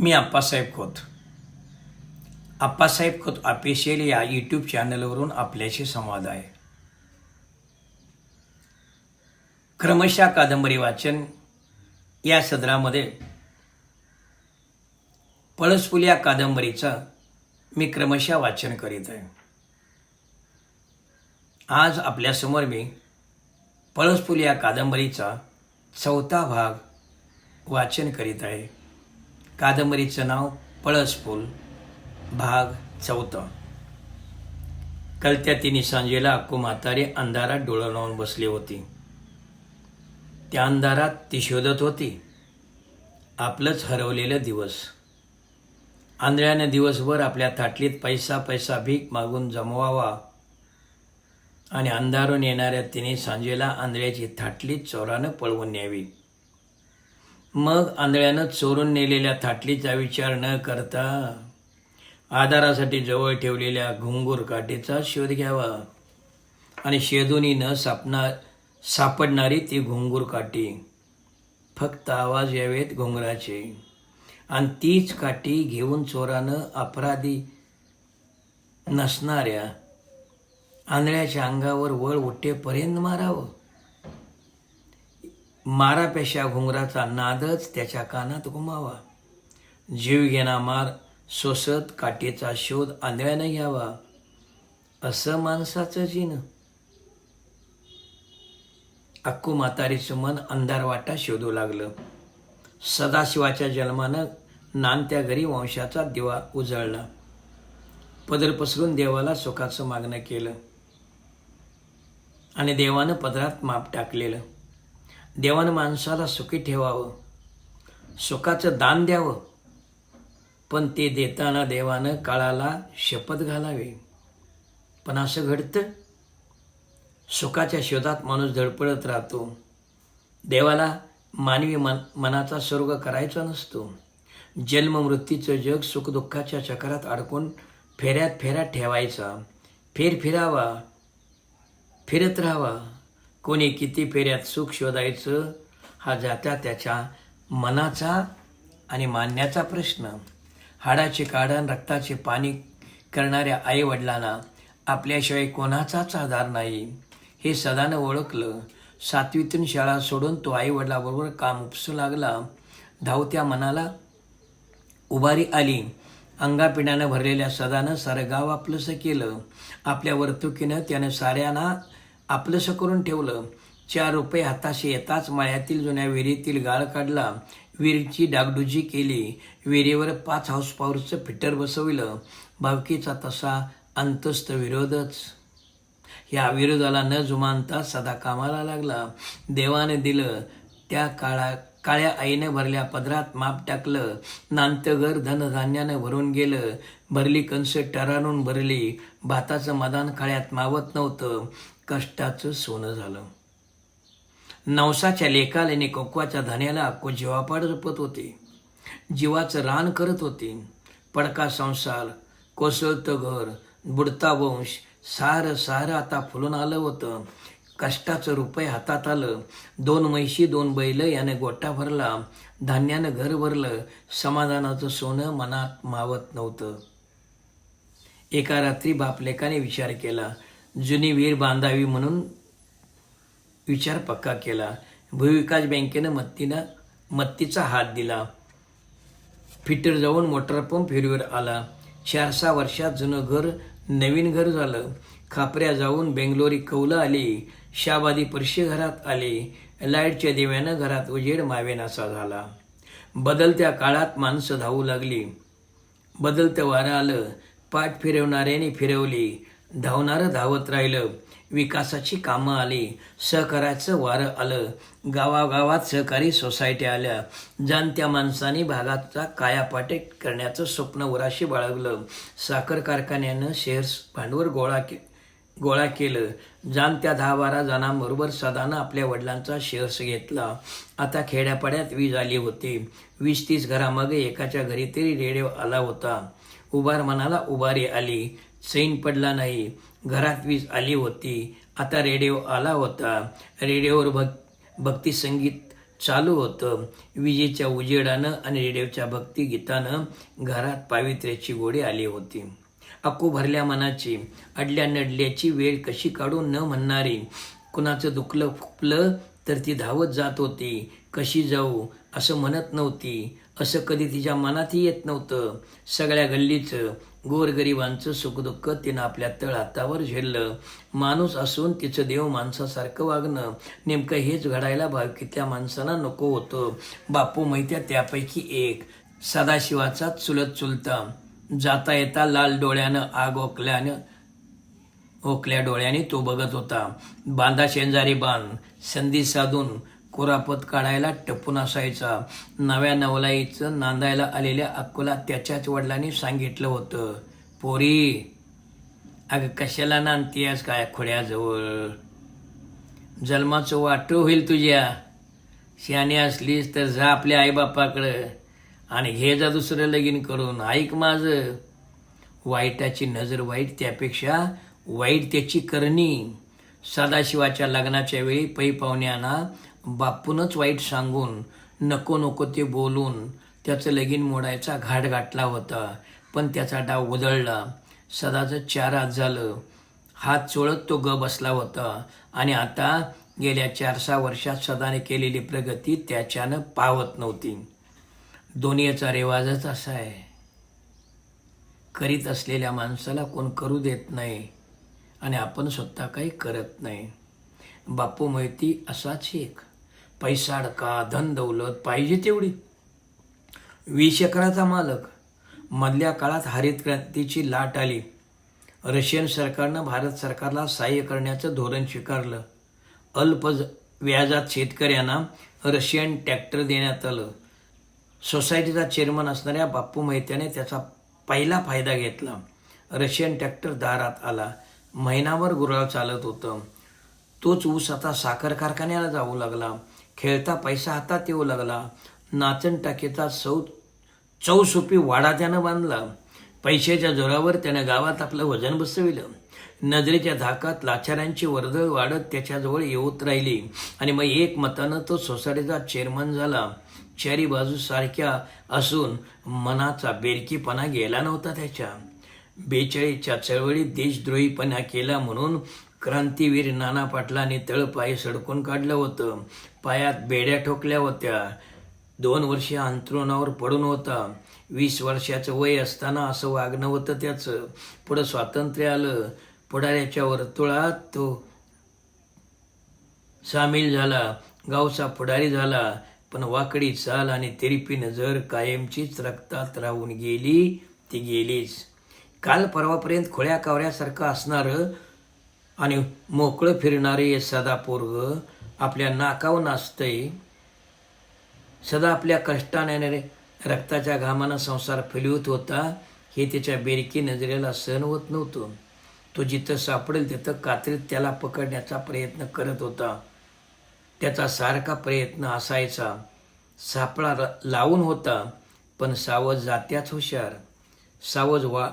मी Appasaheb Khot. Appasaheb Khot official या YouTube चॅनलवरून आपल्याशी संवाद आहे. क्रमशः कादंबरी वाचन या सदरामध्ये पळसफुल या कादंबरीचं मी क्रमशः वाचन करीत आहे. आज आपल्यासमोर मी पळसफुल या कादंबरीचा चौथा भाग वाचन करीत आहे. कादंबरीचं नाव पळसफुल भाग चौथा. कलत्या तिने सांजेला अक्कू म्हातारी अंधारात डोळं लावून बसली होती. त्या अंधारात ती शोधत होती आपलंच हरवलेलं दिवस. आंधळ्यानं दिवसभर आपल्या थाटलीत पैसा पैसा भीक मागून जमवावा आणि अंधारून येणाऱ्या तिने सांजेला आंधळ्याची थाटली चोरानं पळवून न्यावी. मग आंधळ्यानं चोरून नेलेल्या थाटलीचा विचार न करता आधारासाठी जवळ ठेवलेल्या घुंगूर काठीचा शोध घ्यावा. आणि शेदुनी न सापणार सापडणारी ती घुंगूर काठी. फक्त आवाज यावेत घुंगराचे. आणि तीच काठी घेऊन चोरानं अपराधी नसणाऱ्या आंधळ्याच्या अंगावर वळ उठेपर्यंत मारावं. मारापेशा घुंगराचा नादच त्याच्या कानात घुमावा. जीव घेणा मार सोसत काठीचा शोध आंधळ्यानं घ्यावा. असं माणसाचं जीन. अक्कू म्हातारीचं मन अंधार वाटा शोधू लागलं. सदाशिवाच्या जन्मानं नानत्या घरी वंशाचा दिवा उजळला. पदर पसरून देवाला सुखाचं मागणं केलं. आणि देवानं पदरात माप टाकलेलं. देवानं माणसाला सुखी ठेवावं सुखाचं दान द्यावं. पण ते देताना देवानं काळाला शपथ घालावी. पण असं घडतं? सुखाच्या शोधात माणूस धडपडत राहतो. देवाला मानवी मन मनाचा स्वर्ग करायचा नसतो. जन्म मृत्यूचं जग सुखदुःखाच्या चक्रात अडकून फेऱ्यात फेऱ्यात ठेवायचा. फेर फिरावा फिरत राहावा. कोणी किती फेऱ्यात सुख शोधायचं हा जात्या त्याच्या मनाचा आणि मानण्याचा प्रश्न. हाडाचे काढण रक्ताचे पाणी करणाऱ्या आईवडिलांना आपल्याशिवाय कोणाचाच आधार नाही. हे सदानं ओळखलं. सातवीतून शाळा सोडून तो आईवडिलाबरोबर काम उपसू लागला. धावत्या मनाला उभारी आली. अंगापिण्यानं भरलेल्या सदानं सारं गाव आपलंसं केलं. आपल्या वर्तुकीनं त्यानं साऱ्यांना आपलंसं करून ठेवलं. चार रुपये हाताशी येताच माळ्यातील जुन्या विहिरीतील गाळ काढला. विहिरीची डागडुजी केली. विहिरीवर पाच हाऊस पॉवरचं फिटर बसवलं. भावकीचा तसा अंतस्थ विरोधच. या विरोधाला न जुमानता सदा कामाला लागला. देवाने दिलं त्या काळात काळ्या आईनं भरल्या पदरात माप टाकलं नांतघर धनधान्यानं भरून गेलं भरली कंस टरारून भरली भाताचं मदान काळ्यात मावत नव्हतं कष्टाचं सोनं झालं. नवसाच्या लेखालेने कोकवाच्या धान्याला अक्को जीवापाड जपत होते. जीवाचं रान करत होते. पडका संसार कोसळतं घर बुडता वंश सारं सारं आता फुलून आलं होतं. कष्टाचं रुपये हातात आलं. दोन म्हैशी दोन बैल याने गोटा भरला. धान्यानं घर भरलं. समाधानाचं सोनं मनात मावत नव्हतं. एका रात्री बापलेकाने विचार केला. जुनी वीर बांधावी म्हणून विचार पक्का केला. भूविकास बँकेनं मत्तीनं मत्तीचा हात दिला. फिटर जाऊन मोटर पंप फेरीवर आला. चार सहा वर्षात जुनं घर नवीन घर झालं. खापऱ्या जाऊन बेंगलोरी कौलं आली शाबादी परशी घरात आली लाईटच्या दिव्यानं घरात उजेड मावेनासा झाला. बदलत्या काळात माणसं धावू लागली. बदलतं वारं आलं पाठ फिरवणाऱ्याने फिरवली धावणारं धावत राहिलं विकासाची कामं आली सहकार्याचं वारं आलं गावागावात सहकारी सोसायट्या आल्या जाणत्या माणसांनी भागाचा कायापाटेक करण्याचं स्वप्न उराशी बाळगलं साखर कारखान्यानं शेअर्स भांडवल गोळा के गोळा केलं. जाणत्या दहा बारा जणांबरोबर सदानं आपल्या वडिलांचा शेअर्स घेतला. आता खेड्यापाड्यात वीज आली होती. वीस तीस घरामागे एकाच्या घरी तरी रेडिओ आला होता. उभार मनाला उभारी आली. सैन पडला नाही. घरात वीज आली होती. आता रेडिओ आला होता. रेडिओवर भक् भक्ती संगीत चालू होतं. विजेच्या उजेडानं आणि रेडिओच्या भक्तिगीतानं घरात पावित्र्याची गोडी आली होती. अक्कू भरल्या मनाची अडल्या नडल्याची वेळ कशी काढून न म्हणणारी. कुणाचं दुखलं फुकलं तर ती धावत जात होती. कशी जाऊ असं म्हणत नव्हती. असं कधी तिच्या मनातही येत नव्हतं. सगळ्या गल्लीचं गोरगरिबांचं सुखदुःख तिनं आपल्या तळ हातावर झेललं. माणूस असून तिचं देव माणसासारखं वागणं. नेमकं हेच घडायला भावकीतल्या माणसांना नको होतं. बापू माहित्या त्यापैकी एक. सदाशिवाचा चुलत चुलता. जाता येता लाल डोळ्यानं आग ओकल्यानं ओकल्या डोळ्याने तो बघत होता. बांधा शेंजारी बांध संधी साधून कुरापत काढायला टपून असायचा. नव्या नवलाईचं नांदायला आलेल्या अक्कोला त्याच्याच वडिलांनी सांगितलं होतं पोरी अगं कशाला नांदतीयास काय खोड्याजवळ? जन्माचं वाटो होईल तुझ्या. शहाणी असलीस तर जा आपल्या आईबापाकडं. आणि हे जा दुसरं लगीन करून ऐक माझं. वाईटाची नजर वाईट त्यापेक्षा वाईट त्याची करणी. सदाशिवाच्या लग्नाच्या वेळी पै पाहुण्यांना बापूनच वाईट सांगून नको नको ते बोलून त्याचं लगीन मोडायचा घाट गाठला होता पण त्याचा डाव उधळला. सदाचं चार हात झालं. हात चोळत तो ग बसला होता. आणि आता गेल्या चार सहा वर्षात सदाने केलेली प्रगती त्याच्यानं पावत नव्हती. दुनियेचा रिवाजच असा आहे. करीत असलेल्या माणसाला कोण करू देत नाही आणि आपण स्वतः काही करत नाही. बापू मोहिती असाच एक. पैसा अडका धन दौलत पाहिजे तेवढी. वीस एकराचा मालक. मधल्या काळात हरित क्रांतीची लाट आली. रशियन सरकारनं भारत सरकारला सहाय्य करण्याचं धोरण स्वीकारलं. अल्प व्याजात शेतकऱ्यांना रशियन ट्रॅक्टर देण्यात आलं. सोसायटीचा चेअरमन असणाऱ्या बाप्पू मेहत्याने त्याचा पहिला फायदा घेतला. रशियन ट्रॅक्टर दारात आला. महिनाभर गुराळ चालत होतं. तोच ऊस आता साखर कारखान्याला जाऊ लागला. खेळता पैसा हातात येऊ लागला. नाचण टाकेचा सौ चौसुपी वाडा त्यानं बांधला. पैशाच्या जोरावर त्यानं गावात आपलं वजन बसविलं. नजरेच्या धाकात लाचाऱ्यांची वर्दळ वाढत त्याच्याजवळ येऊत राहिली. आणि मग एक मतानं तो सोसायटीचा चेअरमन झाला. चारी बाजू सारख्या असून मनाचा बेरकीपणा गेला नव्हता त्याच्या. बेचाळीच्या चळवळीत देशद्रोहीपणा केला म्हणून क्रांतीवीर नाना पाटलांनी तळपाय सडकून काढलं होतं. पायात बेड्या ठोकल्या होत्या. दोन वर्षे अंथरुणावर पडून होता. वीस वर्षाचं वय असताना असं वागणं होतं त्याचं. पुढं स्वातंत्र्य आलं. पुढाऱ्याच्या वर्तुळात तो सामील झाला. गावचा पुढारी झाला पण वाकडी चाल आणि तिरपी नजर कायमचीच रक्तात राहून गेली ती गेलीच. काल परवापर्यंत खोळ्या कावऱ्यासारखं असणारं आणि मोकळं फिरणारे हे सदा पोरग आपल्या नाकावर नाचतंय. सदा आपल्या कष्टाने रक्ताच्या घामानं संसार फुलवत होता हे त्याच्या बेरकी नजरेला सहन होत नव्हतं. तो जिथं सापडेल तिथं कात्रीत त्याला पकडण्याचा प्रयत्न करत होता. त्याचा सारखा प्रयत्न असायचा. सापळा लावून होता पण सावज जात्याच हुशार. सावज वा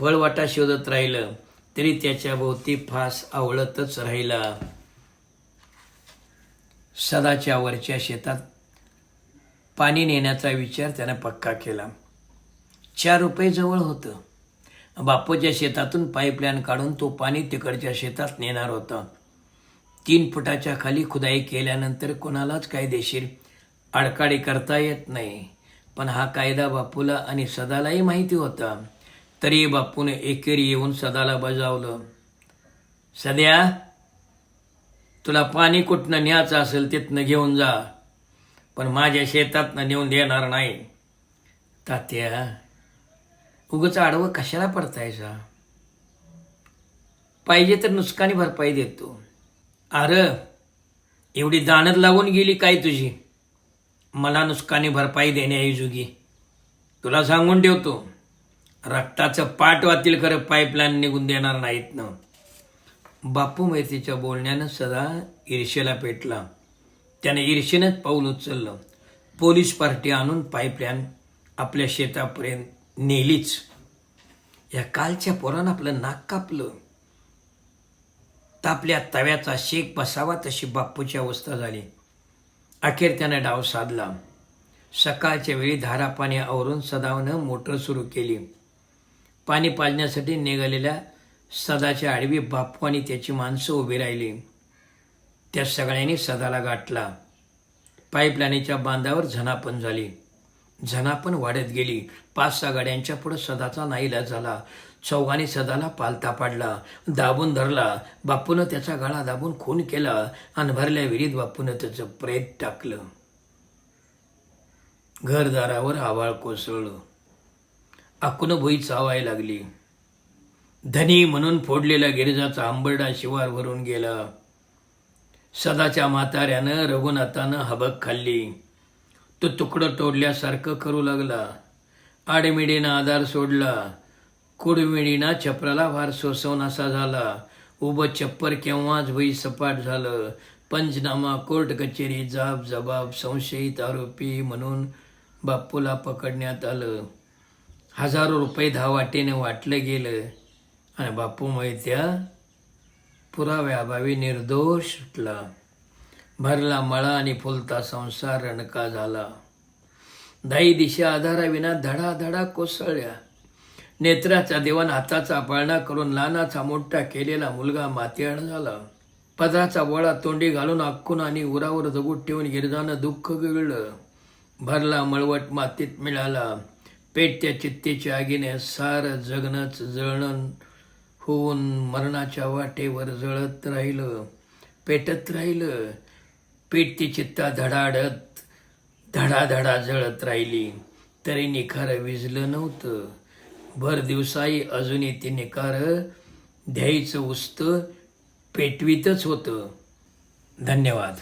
फळवाटा शोधत राहिलं तरी त्याच्या भोवती फास आवळतच राहिला. सदाच्या वरच्या शेतात पाणी नेण्याचा विचार त्यानं पक्का केला. चार रुपये जवळ होतं. बापूच्या शेतातून पाईपलाईन काढून तो पाणी तिकडच्या शेतात नेणार होता. तीन फुटाच्या खाली खुदाई केल्यानंतर कोणालाच कायदेशीर आडकाडी करता येत नाही. पण हा कायदा बापूला आणि सदालाही माहिती होता. तरी बापूने एकेरी येऊन सदाला बजावलं. सध्या तुला पाणी कुठनं न्यायचं असेल तिथनं घेऊन जा. पण माझ्या शेतातनं नेऊन देणार नाही. तात्या उगच आडवं कशाला पडतायचा पाहिजे तर नुकसानी भरपाई देतो. अरे एवढी दाणत लागून गेली काय तुझी? मला नुसकानी भरपाई देण्याऐजोगी तुला सांगून ठेवतो रक्ताचं पाठ वातील खरं पाईपलाईन निघून देणार नाहीत ना. बापू मैत्रीच्या बोलण्यानं सदा ईर्षेला पेटला. त्याने ईर्षेनंच पाऊल उचललं. पोलीस पार्टी आणून पाईपलाईन आपल्या शेतापर्यंत नेलीच. या कालच्या पोरानं आपलं नाक कापलं. तापल्या तव्याचा शेक बसावा तशी बापूची अवस्था झाली. अखेर त्यानं डाव साधला. सकाळच्या वेळी धारा पाणी आवरून सदावनं मोटर सुरू केली. पाणी पाजण्यासाठी निघालेल्या सदाच्या आडवी बाप्पू आणि त्याची माणसं उभी राहिली. त्या सगळ्यांनी सदाला गाठला. पाईपलाईनीच्या बांधावर झनापण झाली. झनापण वाढत गेली पाच सहा गाड्यांच्या पुढं सदाचा नाईलाज झाला. चौघाने सदाला पालता पाडला दाबून धरला. बापूनं त्याचा गळा दाबून खून केला आणि भरल्या विहिरीत बापूनं त्याचं प्रेत टाकलं. घरदारावर आवाळ कोसळलं. आकुन भुई चावाय लागली. धनी म्हणून फोडलेला गिरिजाचा आंबरडा शिवार भरून गेला. सदाच्या म्हाताऱ्यानं रघुनाथानं हबक खाल्ली. तो तुकडं तोडल्यासारखं करू लागला. आडमिडीनं आधार सोडला. कुडमिडीना छपराला फार सोसवनासा झाला. उभं छप्पर केव्हाच भई सपाट झालं. पंचनामा कोर्ट कचेरी जाब जबाब संशयित आरोपी म्हणून बापूला पकडण्यात आलं. हजारो रुपये धावाटेने वाटलं गेलं. आणि बापूमुळे त्या पुराव्याभावी निर्दोष सुटला. भरला मळा आणि फुलता संसार रणका झाला. दाई दिशा आधाराविना धडाधडा कोसळल्या. नेत्राचा देवान हाताचा पाळणा करून लहानाचा मोठा केलेला मुलगा मातियाळ झाला. पदराचा वळा तोंडी घालून आखून आणि उरावर जगूत ठेवून गिरजानं दुःख गिळलं. भरला मळवट मातीत मिळाला. पेटत्या चित्तेच्या आगीने सार जगणंच जळण होऊन मरणाच्या वाटेवर जळत राहिलं. पेटत राहिलं. पेटती चित्ता धडाडत धडाधडा जळत राहिली. तरी निखार विजलं नव्हतं. भर दिवसाही अजूनही ते निखार द्यायचं उस्त पेटवीतच होतं. धन्यवाद.